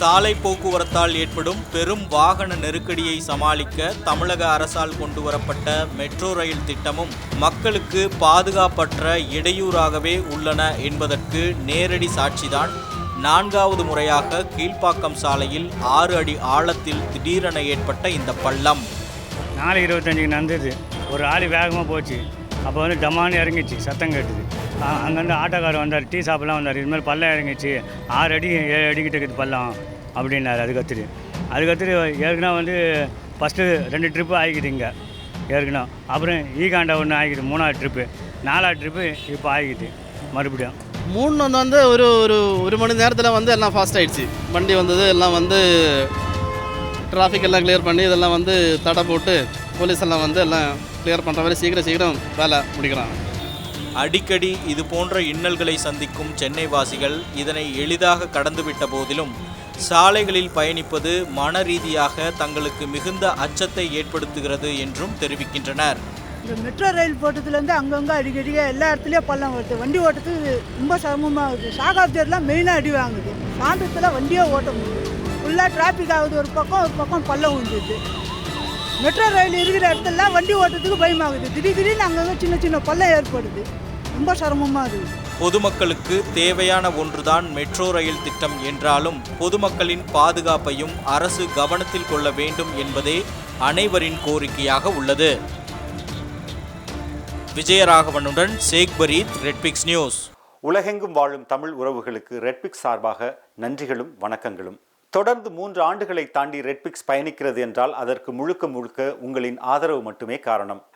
சாலை போக்குவரத்தால் ஏற்படும் பெரும் வாகன நெருக்கடியை சமாளிக்க தமிழக அரசால் கொண்டுவரப்பட்ட மெட்ரோ ரயில் திட்டமும் மக்களுக்கு பாதுகாப்பற்ற இடையூறாகவே உள்ளன என்பதற்கு நேரடி சாட்சிதான். நான்காவது முறையாக கீழ்ப்பாக்கம் சாலையில் ஆறு அடி ஆழத்தில் திடீரென ஏற்பட்ட இந்த பள்ளம். நாலு இருபத்தஞ்சுக்கு நடந்தது. ஒரு ஆள் வேகமாக போச்சு. அப்போ வந்து டமான்னு இறங்கிச்சு சத்தம் கேட்டுது. அங்கேருந்து ஆட்டோக்காரர் வந்தார் டீ ஷாப்லாம் வந்தார். இதுமாதிரி பள்ளம் இறங்கிச்சு. ஆறு அடி ஏழு அடிக்கிட்ட இருக்குது பள்ளம். அப்படின்னாரு அது கத்துட்டு அது கத்துட்டு ஏற்கனவே வந்து ஃபஸ்ட்டு ரெண்டு ட்ரிப்பு ஆகிக்குது இங்கே ஏற்கனவே. அப்புறம் ஈகாண்டா ஒன்று ஆகிக்குது மூணாவது ட்ரிப்பு நாலாவது ட்ரிப்பு இப்போ ஆகிக்குது மறுபடியும். மூணு வந்து ஒரு ஒரு ஒரு மணி நேரத்தில் வந்து எல்லாம் ஃபாஸ்ட் ஆயிடுச்சு. வண்டி வந்தது எல்லாம் வந்து டிராஃபிக் எல்லாம் கிளியர் பண்ணி இதெல்லாம் வந்து தடை போட்டு போலீஸ் எல்லாம் வந்து எல்லாம் கிளியர் பண்ணுற மாதிரி சீக்கிரம் சீக்கிரம் வேலை முடிக்கிறாங்க. அடிக்கடி இது போன்ற இன்னல்களை சந்திக்கும் சென்னை வாசிகள் இதனை எளிதாக கடந்துவிட்ட போதிலும் சாலைகளில் பயணிப்பது மன ரீதியாக தங்களுக்கு மிகுந்த அச்சத்தை ஏற்படுத்துகிறது என்றும் தெரிவிக்கின்றனர். இந்த மெட்ரோ ரயில் போட்டதுலேருந்து அங்கங்கே அடிக்கடி எல்லா இடத்துலையும் பள்ளம் வருது. வண்டி ஓட்டத்துக்கு ரொம்ப சிரமமாகுது சாகாப்தியர்லாம் மெயினாக அடி வாங்குது. சாந்தத்தில் வண்டியே ஓட்ட முடியுது ஃபுல்லாக டிராஃபிக் ஆகுது ஒரு பக்கம் ஒரு பக்கம் பள்ளம் விழுந்துது மெட்ரோ ரயில் இருக்கிற இடத்துலலாம் வண்டி ஓட்டத்துக்கு பயமாகுது. திடீர் திடீர்னு அங்கங்கே சின்ன சின்ன பள்ளம் ஏற்படுது. ரொம்ப சிரமமாக இருக்குது பொதுமக்களுக்கு தேவையான ஒன்றுதான் மெட்ரோ ரயில் திட்டம் என்றாலும் பொதுமக்களின் பாதுகாப்பையும் அரசு கவனத்தில் கொள்ள வேண்டும் என்பதே அனைவரின் கோரிக்கையாக உள்ளது. விஜயராகவனுடன் சேக் பரீத் ரெட்பிக்ஸ் நியூஸ். உலகெங்கும் வாழும் தமிழ் உறவுகளுக்கு ரெட்பிக்ஸ் சார்பாக நன்றிகளும் வணக்கங்களும். தொடர்ந்து மூன்று ஆண்டுகளை தாண்டி ரெட்பிக்ஸ் பயணிக்கிறது என்றால் அதற்கு முழுக்க முழுக்க உங்களின் ஆதரவு மட்டுமே காரணம்.